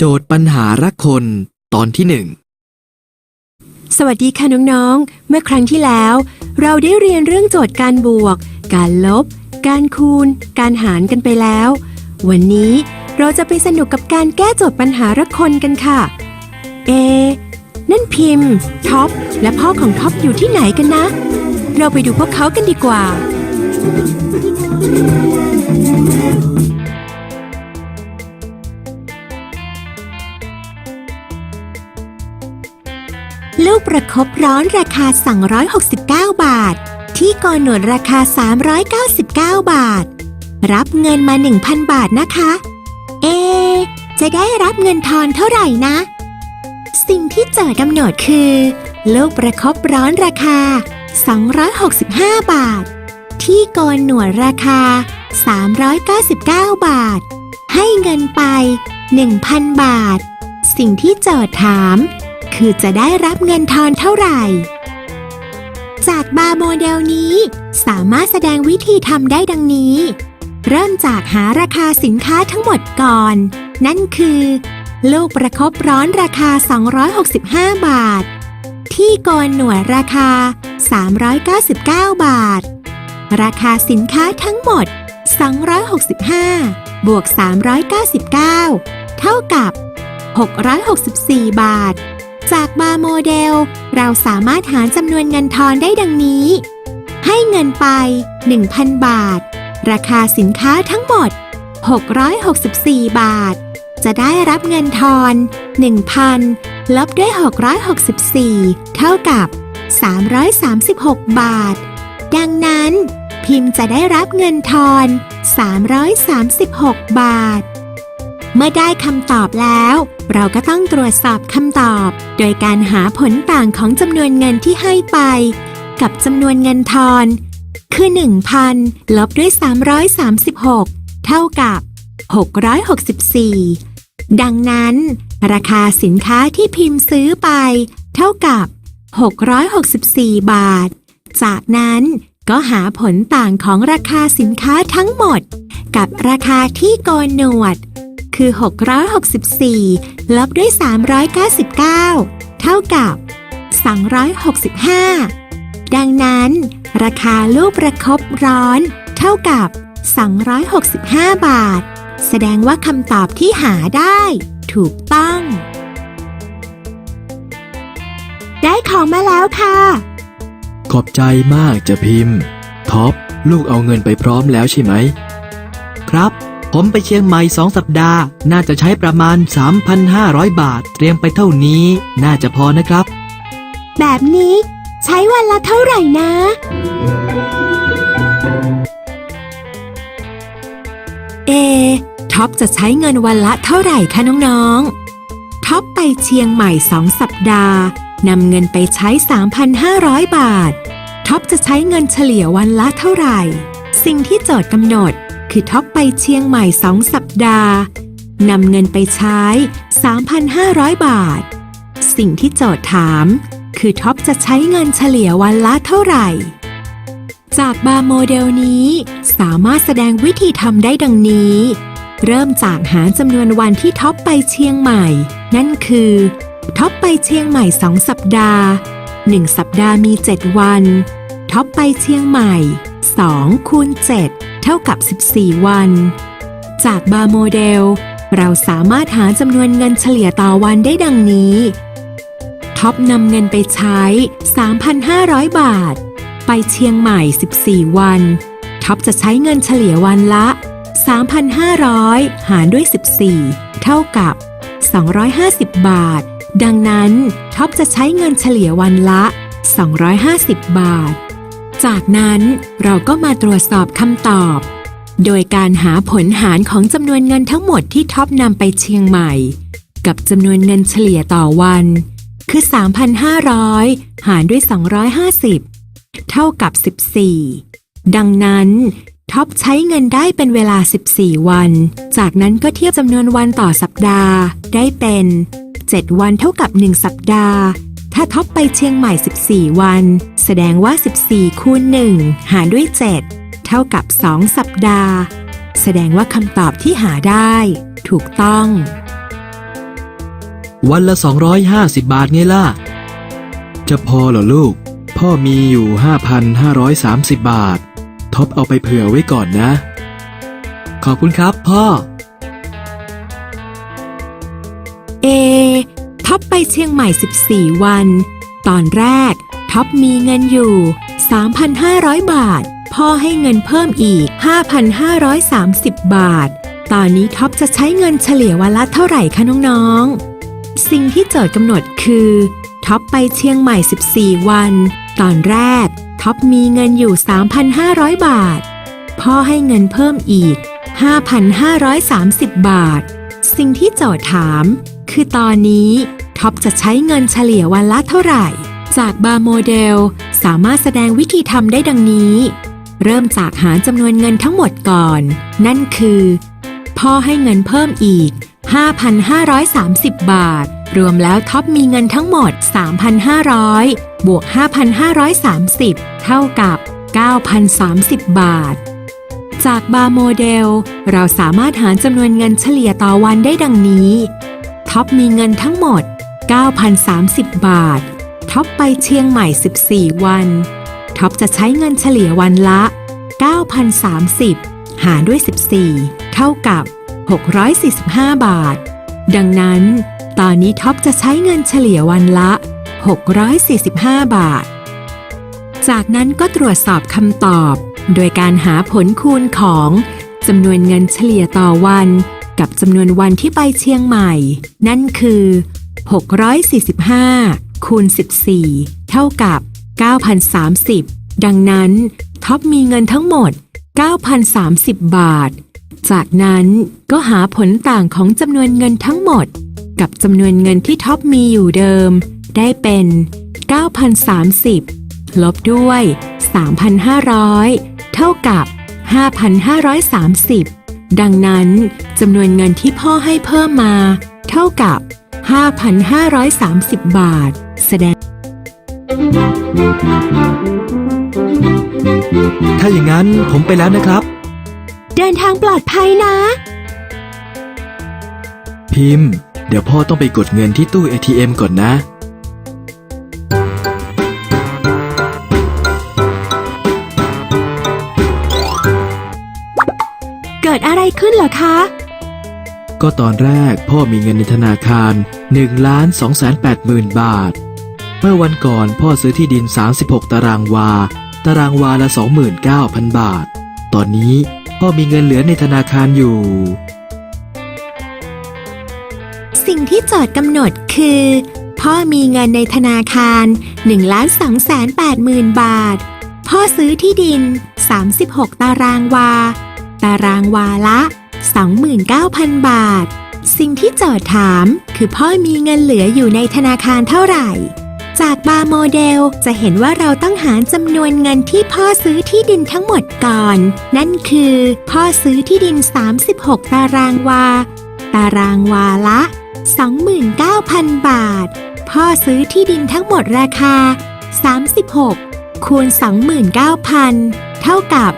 โจทย์ปัญหารักคนตอนที่หนึ่งสวัสดีค่ะน้องๆ เมื่อครั้งที่แล้ว เราได้เรียนเรื่องโจทย์การบวก การลบ การคูณ การหารกันไปแล้ว วันนี้เราจะไปสนุกกับการแก้โจทย์ปัญหารักคนกันค่ะ เอ นั่นพิมพ์ ท็อป และพ่อของท็อปอยู่ที่ไหนกันนะ เราไปดูพวกเขากันดีกว่า ลูกประคบร้อนราคาสั่ง169 บาท ที่กอนหนวดราคา 399 บาท รับเงินมา 1,000 บาทนะคะ เอ จะได้รับเงินทอนเท่าไหร่นะ สิ่งที่โจทย์กำหนดคือ ลูกประคบร้อนราคา 265 บาท ที่โกนหนวดราคา 399 บาท ให้เงินไป 1,000 บาท สิ่งที่โจทย์ถาม คือจะได้รับเงินทอนเท่าไหร่ จากบาร์โมเดลนี้ สามารถแสดงวิธีทำได้ดังนี้ เริ่มจากหาราคาสินค้าทั้งหมดก่อน นั่นคือ ลูกประคบร้อนราคา 265 บาท ที่โกนหนวดราคา 399 บาท ราคาสินค้าทั้งหมด 265 บวก 399 เท่ากับ 664 บาท จากบาร์โมเดล เราสามารถหาจำนวนเงินทอนได้ดังนี้ ให้เงินไป 1,000 บาท ราคาสินค้าทั้งหมด 664 บาท จะได้รับเงินทอน 1,000 ลบด้วย 664 เท่ากับ 336 บาท ดังนั้น พิมพ์จะได้รับเงินทอน 336 บาท เมื่อได้คำตอบแล้ว เราก็ต้องตรวจสอบคำตอบ โดยการหาผลต่างของจำนวนเงินที่ให้ไป กับจำนวนเงินทอน คือ 1,000 ลบด้วย 336 เท่ากับ 664 ดังนั้น ราคาสินค้าที่พิมพ์ซื้อไป เท่ากับ 664 บาท จากนั้นก็หาผลต่างของราคาสินค้าทั้งหมด กับราคาที่โกนหนวด คือ 664 ลบด้วย 399 เท่ากับ 265 ดังนั้น ราคาลูกประคบร้อน เท่ากับ 265 บาท แสดงว่าคำตอบที่หาได้ ถูกต้อง ได้ของมาแล้วค่ะ ขอบใจมากจะพิมพ์ ท็อป ลูกเอาเงินไปพร้อมแล้วใช่ไหม ครับ ผมไปเชียงใหม่สองสัปดาห์ น่าจะใช้ประมาณ 3,500 บาท เตรียมไปเท่านี้ น่าจะพอนะครับ แบบนี้ ใช้วันละเท่าไหร่นะ เอ ท็อปจะใช้เงินวันละเท่าไหร่คะน้องๆ ท็อปไปเชียงใหม่สองสัปดาห์นำเงินไปใช้ 3,500 บาท ท็อปจะใช้เงินเฉลี่ยวันละเท่าไหร่ สิ่งที่โจทย์กำหนด คือท็อปไปเชียงใหม่สองสัปดาห์นำเงินไปใช้ 3,500 บาท สิ่งที่โจทย์ถาม คือท็อปจะใช้เงินเฉลี่ยวันละเท่าไหร่ จากบาร์โมเดลนี้ สามารถแสดงวิธีทำได้ดังนี้ เริ่มจากหาจำนวนวันที่ท็อปไปเชียงใหม่ นั่นคือท็อปไปเชียงใหม่ 2 สัปดาห์ 1 สัปดาห์มี 7 วัน ท็อปไปเชียงใหม่2คูณ7 เท่ากับ 14 วัน จากบาร์โมเดล เราสามารถหาจำนวนเงินเฉลี่ยต่อวันได้ดังนี้ ท็อปนำเงินไปใช้ 3,500 บาท ไปเชียงใหม่ 14 วัน ท็อปจะใช้เงินเฉลี่ยวันละ 3,500 หารด้วย 14 เท่ากับ 250 บาท ดังนั้น ท็อปจะใช้เงินเฉลี่ยวันละ 250 บาท จากนั้นเราก็มาตรวจสอบคำตอบ โดยการหาผลหารของจำนวนเงินทั้งหมดที่ท็อปนำไปเชียงใหม่ กับจำนวนเงินเฉลี่ยต่อวัน คือ 3,500 หารด้วย 250 เท่ากับ 14 ดังนั้นท็อปใช้เงินได้เป็นเวลา 14 วัน จากนั้นก็เทียบจำนวนวันต่อสัปดาห์ได้เป็น 7 วันเท่ากับ 1 สัปดาห์ ถ้าท็อปไปเชียงใหม่ 14 วัน แสดงว่า 14 คูณ 1 หารด้วย 7 เท่ากับ 2 สัปดาห์ แสดงว่าคำตอบที่หาได้ ถูกต้อง วันละ 250 บาทไงล่ะ จะพอเหรอลูก พ่อมีอยู่ 5,530 บาท ท็อปเอาไปเผื่อไว้ก่อนนะ ขอบคุณครับพ่อ เอท็ อปไปเชียงใหม่ 14 วัน ตอนแรก ท็อปมีเงินอยู่ 3,500 บาท พ่อให้เงินเพิ่มอีก 5,530 บาท ตอนนี้ท็อปจะใช้เงินเฉลี่ยวันละเท่าไหร่คะน้องๆ สิ่งที่โจทย์กำหนดคือ ท็อปไปเชียงใหม่ 14 วัน ตอนแรก ท็อปมีเงินอยู่ 3,500 บาท พ่อให้เงินเพิ่มอีก 5,530 บาท สิ่งที่โจทย์ถาม คือตอนนี้ ท็อปจะใช้เงินเฉลี่ยวันละเท่าไหร่ จากบาร์โมเดลสามารถแสดงวิธีทำได้ดังนี้ เริ่มจากหาจำนวนเงินทั้งหมดก่อน นั่นคือ พ่อให้เงินเพิ่มอีก 5,530 บาท รวมแล้วท็อปมีเงินทั้งหมด 3,500 บวก 5,530 เท่ากับ 9,030 บาท จากบาร์โมเดล เราสามารถหาจำนวนเงินเฉลี่ยต่อวันได้ดังนี้ ท็อปมีเงินทั้งหมด 9,030 บาท ท็อปไปเชียงใหม่ 14 วัน ท็อปจะใช้เงินเฉลี่ยวันละ 9,030 หารด้วย 14 เท่ากับ 645 บาท ดังนั้น ตอนนี้ท็อปจะใช้เงินเฉลี่ยวันละ 645 บาท จากนั้นก็ตรวจสอบคำตอบ โดยการหาผลคูณของจำนวนเงินเฉลี่ยต่อวัน กับจำนวนวันที่ไปเชียงใหม่ นั่นคือ 645 คูณ 14 เท่ากับ 9,030 ดังนั้น ท็อปมีเงินทั้งหมด 9,030 บาท จากนั้นก็หาผลต่างของจำนวนเงินทั้งหมด กับจำนวนเงินที่ท็อปมีอยู่เดิม ได้เป็น 9,030 ลบด้วย 3,500 เท่ากับ 5,530 ดังนั้นจำนวนเงินที่พ่อให้เพิ่มมา เท่ากับ 5,530 บาท แสดง ถ้าอย่างนั้นผมไปแล้วนะครับ เดินทางปลอดภัยนะ พิมพ์ เดี๋ยวพ่อต้องไปกดเงินที่ตู้ ATM ก่อนนะ เกิดอะไรขึ้นเหรอคะ ก็ตอนแรกพ่อมีเงินในธนาคาร1ล้าน2 8 0 0 0 0 บาท เมื่อวันก่อนพ่อซื้อที่ดิน 36 ตารางวา ตารางวาละ 29,000 บาท ตอนนี้พ่อมีเงินเหลือในธนาคารอยู่ สิ่งที่โจทย์กำหนดคือ พ่อมีเงินในธนาคาร1ล้าน2แสน8หมื่นบาท พ่อซื้อที่ดิน 36 ตารางวา ตารางวาละ 29,000 บาท สิ่งที่โจทย์ถามคือพ่อมีเงินเหลืออยู่ในธนาคารเท่าไหร่ จากบาร์โมเดลจะเห็นว่าเราต้องหารจำนวนเงินที่พ่อซื้อที่ดินทั้งหมดก่อน นั่นคือ พ่อซื้อที่ดิน 36 ตารางวา ตารางวาละ 29,000 บาท พ่อซื้อที่ดินทั้งหมดราคา 36 คูณ 29,000 เท่ากับ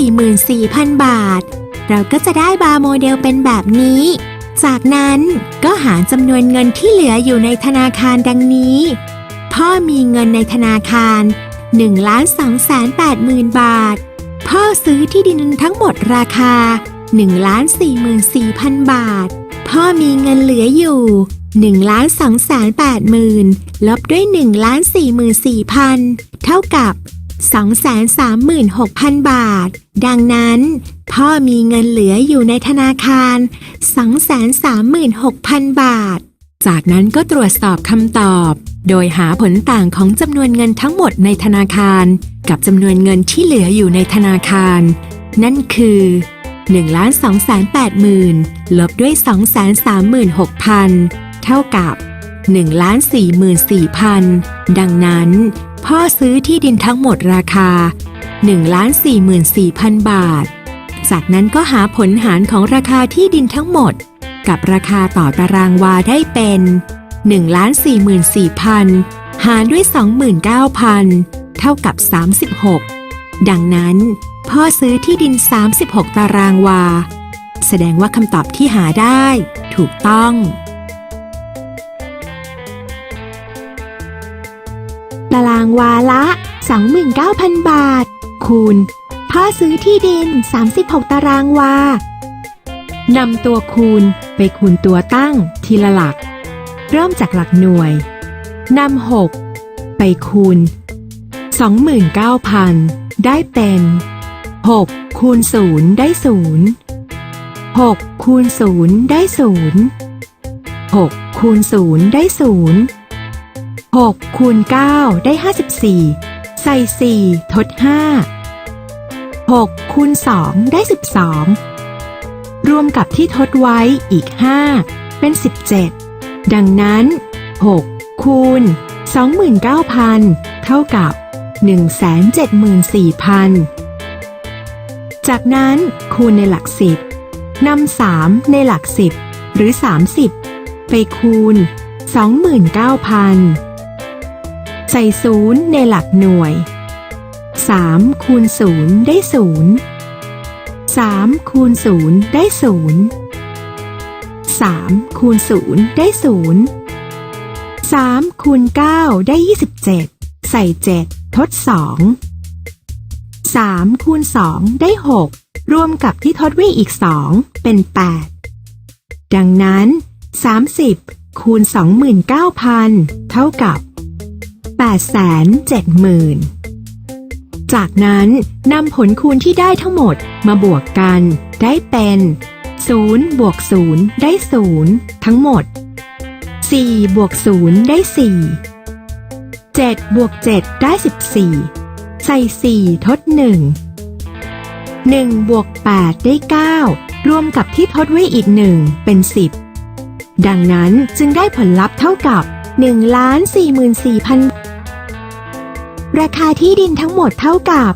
1,44,000 บาท เราก็จะได้บาร์โมเดลเป็นแบบนี้ จากนั้นก็หาจำนวนเงินที่เหลืออยู่ในธนาคารดังนี้ พ่อมีเงินในธนาคาร1 2 8 0 0 0 0บาท พ่อซื้อที่ดินทั้งหมดราคา1 4 4 0 0 0บาท พ่อมีเงินเหลืออยู่1 2 8 0 0 0 0ลบด้วย1 4 4 0 0 0เท่ากับ 236,000 บาท ดังนั้น พ่อมีเงินเหลืออยู่ในธนาคาร 236,000 บาท จากนั้นก็ตรวจสอบคำตอบ โดยหาผลต่างของจำนวนเงินทั้งหมดในธนาคาร กับจำนวนเงินที่เหลืออยู่ในธนาคาร นั่นคือ1 2 8 0 0 0 0ลบด้วย236,000เท่ากับ1 44,000 ดังนั้น พ่อซื้อที่ดินทั้งหมดราคา 1,44,000 บาท จากนั้นก็หาผลหารของราคาที่ดินทั้งหมด กับราคาต่อตารางวาได้เป็น 1,44,000 หารด้วย 29,000 เท่ากับ 36 ดังนั้น พ่อซื้อที่ดิน 36 ตารางวา แสดงว่าคำตอบที่หาได้ ถูกต้องางวาละ 29,000 บาท คูณ พ่อซื้อที่ดิน 36 ตารางวานำตัวคูณไปคูณตัวตั้งทีละหลัก เริ่มจากหลักหน่วยนำ6ไปคูณ 29,000 ได้เป็น 6 คูณ 0 ได้ 0 6 คูณ 0 ได้ 0 6 คูณ 0 ได้ 0 6คูณ9ได้ 54 ใส่ 4 ทด 5 6คูณ2ได้ 12 รวมกับที่ทดไว้อีก 5 เป็น 17 ดังนั้น 6 คูณ 29,000 เท่ากับ 174,000 จากนั้นคูณในหลักสิบนำ3ในหลักสิบหรือ 30 ไปคูณ 29,000 ใส่ศูนย์ในหลักหน่วย 3 คูณศูนย์ได้ศูนย์สามคูณศูนย์ได้ศูนย์สามคูณศูนย์ได้ศูนย์สามคูณเก้าได้ยี่สิบเจ็ดใส่เจ็ดทดสองสามคูณสองได้หกรวมกับที่ทดไว้อีกสองเป็นแปดดังนั้นสามสิบคูณสองหมื่นเก้าพันเท่ากับ 870,000 จากนั้นนำผลคูณที่ได้ทั้งหมดมาบวกกัน ได้เป็น0บวก0ได้ 0 ทั้งหมด 4 บวก 0 ได้ 4 7 บวก 7 ได้ 14 ใส่ 4 ทด 1 1 บวก 8 ได้ 9 รวมกับที่ทดไว้อีก 1 เป็น 10 ดังนั้นจึงได้ผลลัพธ์เท่ากับ 1 44,000 ราคาที่ดินทั้งหมดเท่ากับ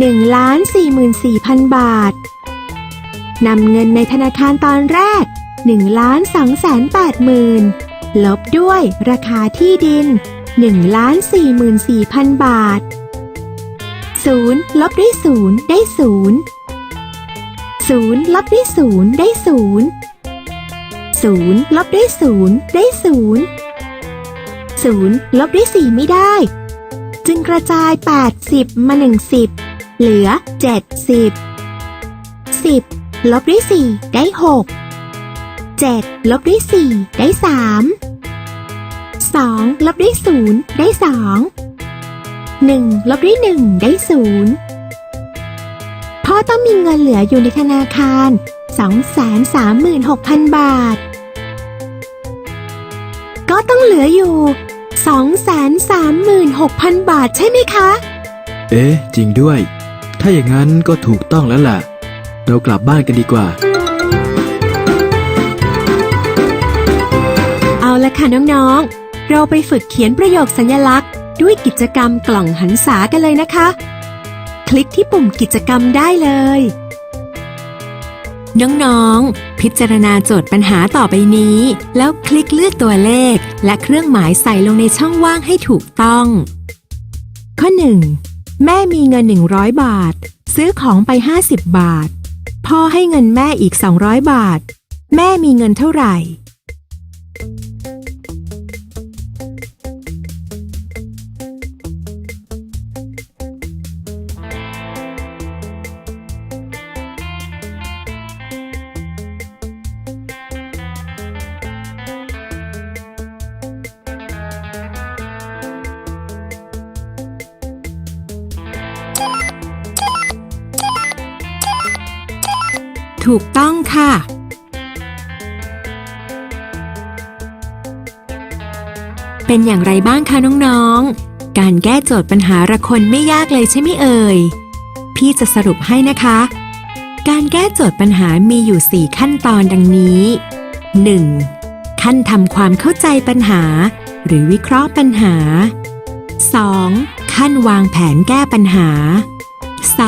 1 44,000 บาท นำเงินในธนาคารตอนแรก 1,280,000 ลบด้วยราคาที่ดิน 1 44,000 บาท 0 ลบด้วย 0 ได้ 0 0ลบด้วย0ได้0 0ลบด้วย0ได้0 0ลบด้วย4ไม่ได้ จึงกระจาย 80 มา1 10 เหลือ 70 10 ลบด้วย 4 ได้ 6 7 ลบด้วย 4 ได้ 3 2 ลบด้วย 0 ได้ 2 1 ลบด้วย 1 ได้ 0 พ่อต้องมีเงินเหลืออยู่ในธนาคาร 236,000 บาท ก็ต้องเหลืออยู่ 236,000 บาทใช่ไหมคะ เอ๊ะ จริงด้วย ถ้าอย่างนั้นก็ถูกต้องแล้วล่ะ เรากลับบ้านกันดีกว่า เอาละค่ะน้องๆ เราไปฝึกเขียนประโยคสัญลักษณ์ ด้วยกิจกรรมกล่องหันษากันเลยนะคะ คลิกที่ปุ่มกิจกรรมได้เลย น้องๆ พิจารณาโจทย์ปัญหาต่อไปนี้ แล้วคลิกเลือกตัวเลข และเครื่องหมายใส่ลงในช่องว่างให้ถูกต้อง ข้อ 1 แม่มีเงิน 100 บาท ซื้อของไป 50 บาท พ่อให้เงินแม่อีก 200 บาท แม่มีเงินเท่าไหร่ เป็นอย่างไรบ้างคะน้องๆ การแก้โจทย์ปัญหาละคนไม่ยากเลยใช่ไหมเอ่ย พี่จะสรุปให้นะคะ การแก้โจทย์ปัญหามีอยู่ 4 ขั้นตอนดังนี้ 1. ขั้นทำความเข้าใจปัญหา หรือวิเคราะห์ปัญหา 2. ขั้นวางแผนแก้ปัญหา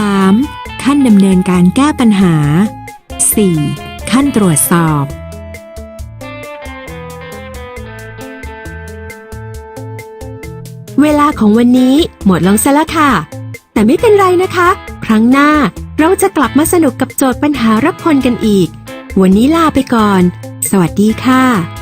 3. ขั้นดำเนินการแก้ปัญหา 4. ขั้นตรวจสอบ ของวันนี้หมดลงซะแล้วค่ะ แต่ไม่เป็นไรนะคะ ครั้งหน้าเราจะกลับมาสนุกกับโจทย์ปัญหารับพลกันอีก วันนี้ลาไปก่อน สวัสดีค่ะ